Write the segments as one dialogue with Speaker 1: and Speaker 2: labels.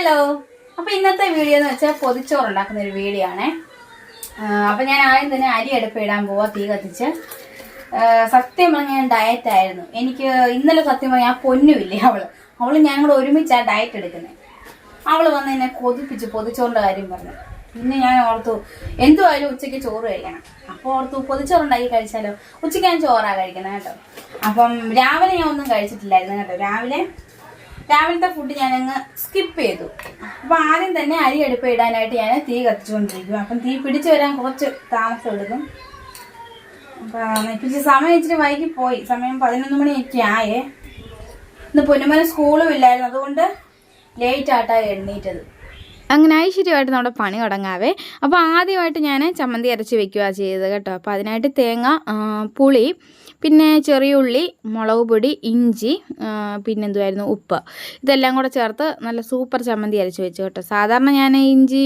Speaker 1: Hello. അപ്പൊ ഇന്നത്തെ video എന്ന് വെച്ചാൽ പൊതിച്ചോറ് ഉണ്ടാക്കുന്ന ഒരു വീഡിയോ ആണേ. അപ്പോൾ അപ്പൊ ഞാൻ ആദ്യം തന്നെ അരി അടുപ്പ് ഇടാൻ പോവാ തീ കത്തിച്ച്. സത്യം പറഞ്ഞ ഞാൻ ഡയറ്റ് ആയിരുന്നു. എനിക്ക് ഇന്നലെ സത്യം പറഞ്ഞ ആ പൊന്നുമില്ലേ അവൾ. അവൾ ഞാൻ കൂടെ ഒരുമിച്ചാ ഡയറ്റ് എടുക്കുന്നത് അവൾ വന്ന് എന്നെ കൊതിപ്പിച്ച് പൊതിച്ചോറിന്റെ കാര്യം പറഞ്ഞു. പിന്നെ ഞാൻ ഓർത്തു എന്തുമായാലും ഉച്ചയ്ക്ക് ചോറ് കഴിക്കണം. അപ്പോൾ ഓർത്തു പൊതിച്ചോറുണ്ടാക്കി കഴിച്ചാലോ? ഉച്ചയ്ക്ക് ഞാൻ ചോറാ കഴിക്കണം കേട്ടോ. അപ്പം രാവിലെ ഞാൻ ഒന്നും കഴിച്ചിട്ടില്ലായിരുന്നു കേട്ടോ. രാവിലെ രാവിലത്തെ ഫുഡ് ഞാൻ അങ്ങ് സ്കിപ്പ് ചെയ്തു. അപ്പൊ ആദ്യം തന്നെ അരി അടുപ്പ് ഇടാനായിട്ട് ഞാൻ തീ കത്തിച്ചുകൊണ്ടിരിക്കും അപ്പം തീ പിടിച്ചു വരാൻ കുറച്ച് താമസം എടുക്കും. അപ്പം സമയം ഇച്ചിരി വൈകി പോയി. സമയം പതിനൊന്ന് മണിയൊക്കെ ആയേ. ഇന്ന് പൊന്നുമല സ്കൂളും ഇല്ലായിരുന്നു. അതുകൊണ്ട് ലേറ്റ് ആയിട്ടാ എണ്ണീറ്റത്
Speaker 2: അങ്ങനെ ഐശ്വര്യമായിട്ട് നമ്മുടെ പണി തുടങ്ങാവേ. അപ്പോൾ ആദ്യമായിട്ട് ഞാൻ ചമ്മന്തി അരച്ച് വെക്കുക ചെയ്തത് കേട്ടോ. അപ്പോൾ അതിനായിട്ട് തേങ്ങ പുളി പിന്നെ ചെറിയ ഉള്ളി മുളക് പൊടി ഇഞ്ചി പിന്നെന്തുമായിരുന്നു ഉപ്പ്. ഇതെല്ലാം കൂടെ ചേർത്ത് നല്ല സൂപ്പർ ചമ്മന്തി അരച്ച് വെച്ചു കേട്ടോ. സാധാരണ ഞാൻ ഇഞ്ചി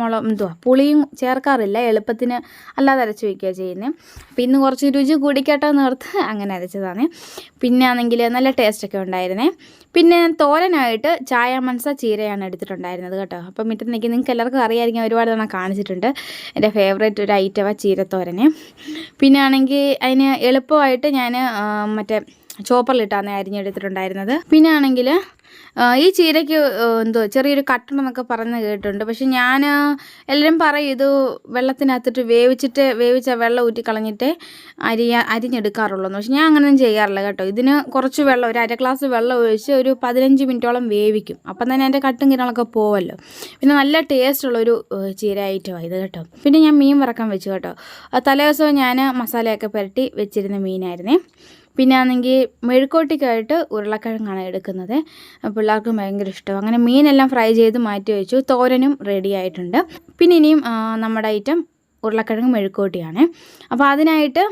Speaker 2: മുള എന്തുവാ പുളിയും ചേർക്കാറില്ല. എളുപ്പത്തിന് അല്ലാതെ അരച്ച് വെക്കുക ചെയ്യുന്നത് പിന്നെ കുറച്ച് രുചി കൂടിക്കട്ടോ എന്ന് ഓർത്ത് അങ്ങനെ അരച്ചതാണ്. പിന്നെ ആണെങ്കിൽ നല്ല ടേസ്റ്റൊക്കെ ഉണ്ടായിരുന്നേ. പിന്നെ തോരനായിട്ട് ചായ മനസ ചീരയാണ് എടുത്തിട്ടുണ്ടായിരുന്നത് കേട്ടോ. അപ്പം മിറ്റത്ത് നിൽക്കി നിങ്ങൾക്ക് എല്ലാവർക്കും അറിയാമായിരിക്കും. ഒരുപാട് തവണ കാണിച്ചിട്ടുണ്ട്. എന്റെ ഫേവറേറ്റ് ഒരു ഐറ്റമാണ് ചീരത്തോരന്. പിന്നെ ആണെങ്കിൽ അതിന് എളുപ്പമായിട്ട് ഞാൻ മറ്റേ ചോപ്പറിലിട്ടാണ് അരിഞ്ഞെടുത്തിട്ടുണ്ടായിരുന്നത്. പിന്നെ ആണെങ്കിൽ ഈ ചീരയ്ക്ക് എന്തോ ചെറിയൊരു കട്ടണമെന്നൊക്കെ പറഞ്ഞ് കേട്ടിട്ടുണ്ട്. പക്ഷെ ഞാൻ എല്ലാവരും പറയും ഇത് വെള്ളത്തിനകത്തിട്ട് വേവിച്ചിട്ട് വേവിച്ച വെള്ളം ഊറ്റിക്കളഞ്ഞിട്ട് അരിയ അരിഞ്ഞെടുക്കാറുള്ളൂ എന്ന് പക്ഷെ ഞാൻ അങ്ങനെയൊന്നും ചെയ്യാറില്ല കേട്ടോ. ഇതിന് കുറച്ച് വെള്ളം ഒരു അര ഗ്ലാസ് വെള്ളം ഒഴിച്ച് ഒരു പതിനഞ്ച് മിനിറ്റോളം വേവിക്കും. അപ്പം തന്നെ അതിന്റെ കട്ടും കിരണമൊക്കെ പോവല്ലോ. പിന്നെ നല്ല ടേസ്റ്റ് ഉള്ളൊരു ചീര ഐറ്റമാണ് ഇത് കേട്ടോ. പിന്നെ ഞാൻ മീൻ വറക്കാൻ വെച്ചു കേട്ടോ. തലേ ദിവസവും ഞാൻ മസാലയൊക്കെ പുരട്ടി വെച്ചിരുന്ന മീനായിരുന്നേ. പിന്നെ ആണെങ്കിൽ മെഴുക്കോട്ടിക്കായിട്ട് ഉരുളക്കിഴങ്ങാണ് എടുക്കുന്നത്. പിള്ളേർക്കും ഭയങ്കര ഇഷ്ടം. അങ്ങനെ മീനെല്ലാം ഫ്രൈ ചെയ്ത് മാറ്റി വെച്ചു. തോരനും റെഡി ആയിട്ടുണ്ട്. പിന്നെ ഇനിയും നമ്മുടെ ഐറ്റം ഉരുളക്കിഴങ്ങ് മെഴുക്കോട്ടിയാണ് അപ്പോൾ അതിനായിട്ട്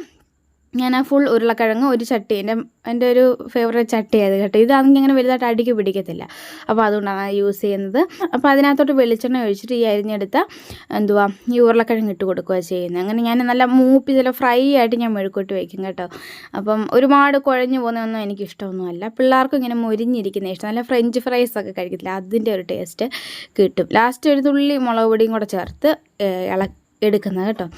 Speaker 2: ഞാൻ ആ ഫുൾ ഉരുളക്കിഴങ്ങ് ഒരു ചട്ടി എന്റെ എന്റെ ഒരു ഫേവറേറ്റ് ചട്ടിയായത് കേട്ടോ. ഇതാണെങ്കിൽ ഇങ്ങനെ വലുതായിട്ട് അടിക്ക് പിടിക്കത്തില്ല. അപ്പോൾ അതുകൊണ്ടാണ് യൂസ് ചെയ്യുന്നത്. അപ്പോൾ അതിനകത്തോട്ട് വെളിച്ചെണ്ണ ഒഴിച്ചിട്ട് ഈ അരിഞ്ഞെടുത്ത എന്തുവാ ഈ ഉരുളക്കിഴങ്ങ് ഇട്ട് കൊടുക്കുക ചെയ്യുന്നത്. അങ്ങനെ ഞാൻ നല്ല മൂപ്പി ചില ഫ്രൈ ആയിട്ട് ഞാൻ മെഴുക്കോട്ട് വയ്ക്കും കേട്ടോ. അപ്പം ഒരുപാട് കുഴഞ്ഞു പോകുന്നതൊന്നും എനിക്ക് ഇഷ്ടമൊന്നുമല്ല പിള്ളേർക്കും ഇങ്ങനെ മൊരിഞ്ഞിരിക്കുന്ന ഇഷ്ടം. നല്ല ഫ്രഞ്ച് ഫ്രൈസ് ഒക്കെ കഴിക്കത്തില്ല. അതിന്റെ ഒരു ടേസ്റ്റ് കിട്ടും. ലാസ്റ്റ് ഒരു തുള്ളി മുളക് പൊടിയും കൂടെ ചേർത്ത് ഏഹ്, ഇള എടുക്കുന്നത് കേട്ടോ.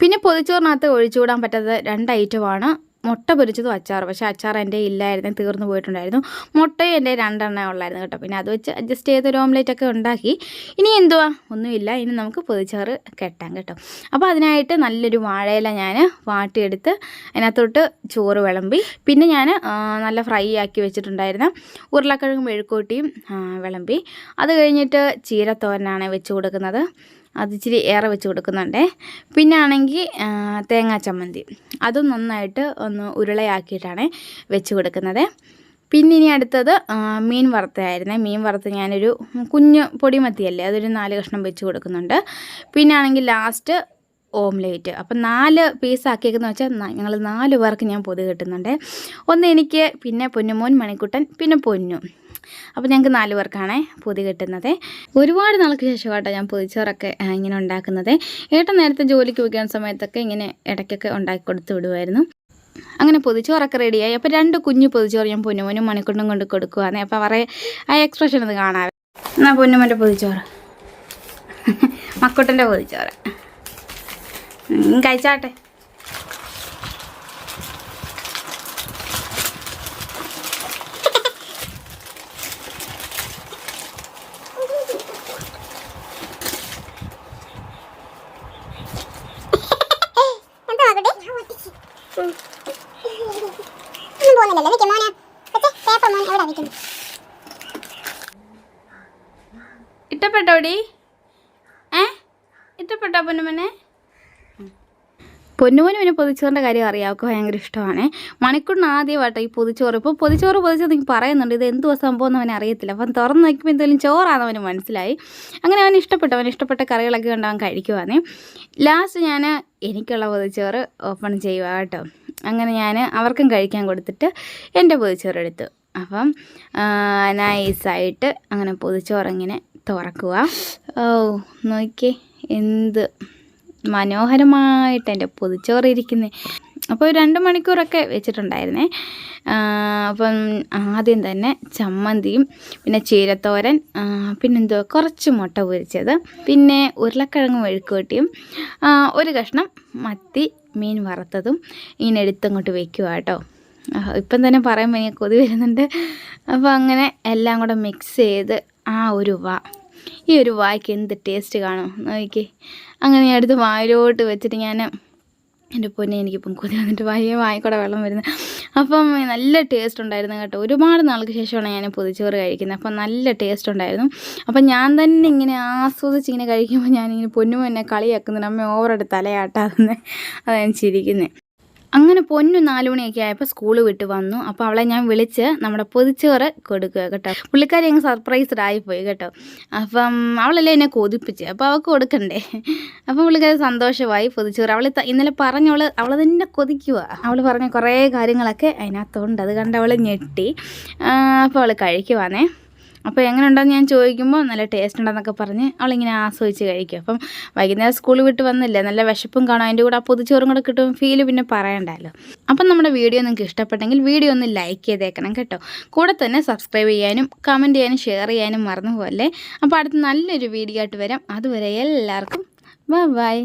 Speaker 2: പിന്നെ പൊതിച്ചോറിനകത്ത് ഒഴിച്ചുകൂടാൻ പറ്റാത്ത രണ്ട് ഐറ്റമാണ്. മുട്ട പൊരിച്ചതും അച്ചാർ പക്ഷേ അച്ചാർ എന്റെ ഇല്ലായിരുന്നു തീർന്നു പോയിട്ടുണ്ടായിരുന്നു. മുട്ടയും എന്റെ രണ്ടെണ്ണം ഉള്ളായിരുന്നു കേട്ടോ. പിന്നെ അത് വെച്ച് അഡ്ജസ്റ്റ് ചെയ്ത് ഒരു ഓംലേറ്റ് ഒക്കെ ഉണ്ടാക്കി. ഇനി എന്തുവാ? ഒന്നുമില്ല. ഇനി നമുക്ക് പൊതിച്ചോറ് കെട്ടാം കേട്ടോ. അപ്പോൾ അതിനായിട്ട് നല്ലൊരു വാഴയില ഞാൻ വാട്ടിയെടുത്ത് അതിനകത്തോട്ട് ചോറ് വിളമ്പി. പിന്നെ ഞാൻ നല്ല ഫ്രൈ ആക്കി വെച്ചിട്ടുണ്ടായിരുന്ന ഉരുളക്കിഴങ്ങും മെഴുക്കൂട്ടിയും വിളമ്പി. അത് കഴിഞ്ഞിട്ട് ചീരത്തോരനാണ് വെച്ച് കൊടുക്കുന്നത്. അത് ഇച്ചിരി ഏറെ വെച്ച് കൊടുക്കുന്നുണ്ടേ. പിന്നെ ആണെങ്കിൽ തേങ്ങാ ചമ്മന്തി. അതും നന്നായിട്ട് ഒന്ന് ഉരുളയാക്കിയിട്ടാണ് വെച്ച് കൊടുക്കുന്നത്. പിന്നെ ഇനി അടുത്തത് മീൻ വറുത്തയായിരുന്നേ. മീൻ വറുത്ത് ഞാനൊരു കുഞ്ഞ് പൊടിമത്തിയല്ലേ അതൊരു നാല് കഷ്ണം വെച്ച് കൊടുക്കുന്നുണ്ട്. പിന്നെ ആണെങ്കിൽ ലാസ്റ്റ് ഓംലേറ്റ്. അപ്പം നാല് പീസ് ആക്കിയേക്കെന്ന് വെച്ചാൽ ഞങ്ങൾ നാല് പേർക്ക് ഞാൻ പൊതു കിട്ടുന്നുണ്ട്. ഒന്ന് എനിക്ക് പിന്നെ പൊന്നുമോൻ മണിക്കുട്ടൻ പിന്നെ പൊന്നു. അപ്പോൾ ഞങ്ങൾക്ക് നാല് പേർക്കാണ് പൊതി കിട്ടുന്നത്. ഒരുപാട് നാൾക്ക് ശേഷം കേട്ടോ ഞാൻ പൊതിച്ചോറൊക്കെ ഇങ്ങനെ ഉണ്ടാക്കുന്നത്. ഏട്ടൻ നേരത്തെ ജോലിക്ക് വയ്ക്കുന്ന സമയത്തൊക്കെ ഇങ്ങനെ ഇടയ്ക്കൊക്കെ ഉണ്ടാക്കി കൊടുത്തു വിടുമായിരുന്നു അങ്ങനെ പൊതിച്ചോറൊക്കെ റെഡിയായി. അപ്പോൾ രണ്ട് കുഞ്ഞു പൊതിച്ചോറ് ഞാൻ പൊന്നുമോനും മണിക്കുണ്ടും കൊണ്ട് കൊടുക്കുവാന്നേ അപ്പോൾ അവരെ ആ എക്സ്പ്രഷൻ ഒന്ന് കാണാറ് എന്നാ പൊന്നുമോന്റെ പൊതിച്ചോറ്? മക്കുട്ടന്റെ പൊതിച്ചോറ്. കഴിച്ചാട്ടെ.
Speaker 3: പോകുന്നില്ലല്ലോ. നിൽക്കും മോനെ. പേപ്പർ മോൻ എവിടെ നിൽക്കുന്നു
Speaker 1: ഇഷ്ടപ്പെട്ടോടി ഏ? ഇഷ്ടപ്പെട്ടോ പൊന്നുമനെ? പൊന്നുമോനും പിന്നെ പൊതിച്ചോറിന്റെ കാര്യം അറിയാം. അവൾക്ക് ഭയങ്കര ഇഷ്ടമാണ്. മണിക്കൂറിന് ആദ്യമായിട്ട് ഈ പൊതിച്ചോറ്. ഇപ്പോൾ പൊതിച്ചോറ് പൊതിച്ചത് എനിക്ക് പറയുന്നുണ്ട്. ഇത് എന്തുവാ സംഭവം എന്ന് അവൻ അറിയത്തില്ല. അപ്പം തുറന്ന് നോക്കുമ്പോൾ എന്തെങ്കിലും ചോറാണെന്ന് അവന് മനസ്സിലായി. അങ്ങനെ അവൻ ഇഷ്ടപ്പെട്ടു. അവൻ ഇഷ്ടപ്പെട്ട കറികളൊക്കെ കൊണ്ട് അവൻ കഴിക്കുവാണ് ലാസ്റ്റ് ഞാൻ എനിക്കുള്ള പൊതിച്ചോറ് ഓപ്പൺ ചെയ്യുക കേട്ടോ. അങ്ങനെ ഞാൻ അവർക്കും കഴിക്കാൻ കൊടുത്തിട്ട് എന്റെ പൊതിച്ചോറെടുത്തു. അപ്പം നൈസായിട്ട് അങ്ങനെ പൊതിച്ചോറിങ്ങനെ തുറക്കുക. ഓ നോക്കിയേ എന്ത് മനോഹരമായിട്ട് എന്റെ പൊതിച്ചോറ് ഇരിക്കുന്നത്
Speaker 2: അപ്പോൾ രണ്ട് മണിക്കൂറൊക്കെ വെച്ചിട്ടുണ്ടായിരുന്നേ. അപ്പം ആദ്യം തന്നെ ചമ്മന്തിയും പിന്നെ ചീരത്തോരൻ പിന്നെന്തോ കുറച്ച് മുട്ട പൊരിച്ചത് പിന്നെ ഉരുളക്കിഴങ്ങ് മെഴുക്കുവട്ടിയും ഒരു കഷ്ണം മത്തി മീൻ വറുത്തതും ഇങ്ങനെ എടുത്തങ്ങോട്ട് വെക്കുക കേട്ടോ. ഇപ്പം തന്നെ പറയുമ്പോൾ എനിക്ക് കൊതി വരുന്നുണ്ട്. അപ്പോൾ അങ്ങനെ എല്ലാം കൂടെ മിക്സ് ചെയ്ത് ആ ഒരു വാ ഈ ഒരു വായ്ക്ക് എന്ത് ടേസ്റ്റ് കാണും നോക്കി അങ്ങനെ ഞാൻ എടുത്ത് വായിലോട്ട് വെച്ചിട്ട് ഞാൻ എന്റെ പൊന്നെ എനിക്കിപ്പം കൊതി വന്നിട്ട് വായ വായിക്കൂടെ വെള്ളം വരുന്നത് അപ്പം നല്ല ടേസ്റ്റ് ഉണ്ടായിരുന്നു കേട്ടോ. ഒരുപാട് നാൾക്ക് ശേഷമാണ് ഞാൻ പൊതിച്ചോറ് കഴിക്കുന്നത്. അപ്പം നല്ല ടേസ്റ്റ് ഉണ്ടായിരുന്നു. അപ്പം ഞാൻ തന്നെ ഇങ്ങനെ ആസ്വദിച്ച് ഇങ്ങനെ കഴിക്കുമ്പോൾ ഞാനിങ്ങനെ പൊന്നു എന്നെ കളിയാക്കുന്നുണ്ട് അമ്മ ഓവറോട് തലയാട്ടാതെ അതാണ് ചിരിക്കുന്നത് അങ്ങനെ പൊന്നു നാലുമണിയൊക്കെ ആയപ്പോൾ സ്കൂൾ വിട്ട് വന്നു. അപ്പോൾ അവളെ ഞാൻ വിളിച്ച് നമ്മുടെ പൊതിച്ചോറ് കൊടുക്കുക കേട്ടോ. പുള്ളിക്കാരി അങ്ങ് സർപ്രൈസ്ഡ് ആയിപ്പോയി കേട്ടോ. അപ്പം അവളല്ലേ എന്നെ കൊതിപ്പിച്ച്? അപ്പോൾ അവൾക്ക് കൊടുക്കണ്ടേ? അപ്പോൾ പുള്ളിക്കാരി സന്തോഷമായി പൊതിച്ചോറ്. അവൾ ഇന്നലെ പറഞ്ഞവൾ അവൾ തന്നെ കൊതിക്കുക അവൾ പറഞ്ഞ കുറേ കാര്യങ്ങളൊക്കെ അതിനകത്തുണ്ട്. അത് കണ്ട് അവൾ ഞെട്ടി. അപ്പോൾ അവൾ കഴിക്കുവാണേ അപ്പോൾ എങ്ങനെ ഉണ്ടെന്ന് ഞാൻ ചോദിക്കുമ്പോൾ നല്ല ടേസ്റ്റ് ഉണ്ടെന്നൊക്കെ പറഞ്ഞ് അവളിങ്ങനെ ആസ്വദിച്ച് കഴിക്കും. അപ്പം വൈകുന്നേരം സ്കൂൾ വിട്ട് വന്നില്ലേ നല്ല വിശപ്പും കാണും അതിന്റെ കൂടെ ആ പൊതിച്ചോറും കൂടെ കിട്ടും ഫീൽ പിന്നെ പറയണ്ടല്ലോ. അപ്പം നമ്മുടെ വീഡിയോ നിങ്ങൾക്ക് ഇഷ്ടപ്പെട്ടെങ്കിൽ വീഡിയോ ഒന്ന് ലൈക്ക് ചെയ്തേക്കണം കേട്ടോ. കൂടെ തന്നെ സബ്സ്ക്രൈബ് ചെയ്യാനും കമന്റ് ചെയ്യാനും ഷെയർ ചെയ്യാനും മറന്നു അപ്പോൾ അടുത്ത നല്ലൊരു വീഡിയോ ആയിട്ട് വരാം. അതുവരെ എല്ലാവർക്കും ബൈ ബൈ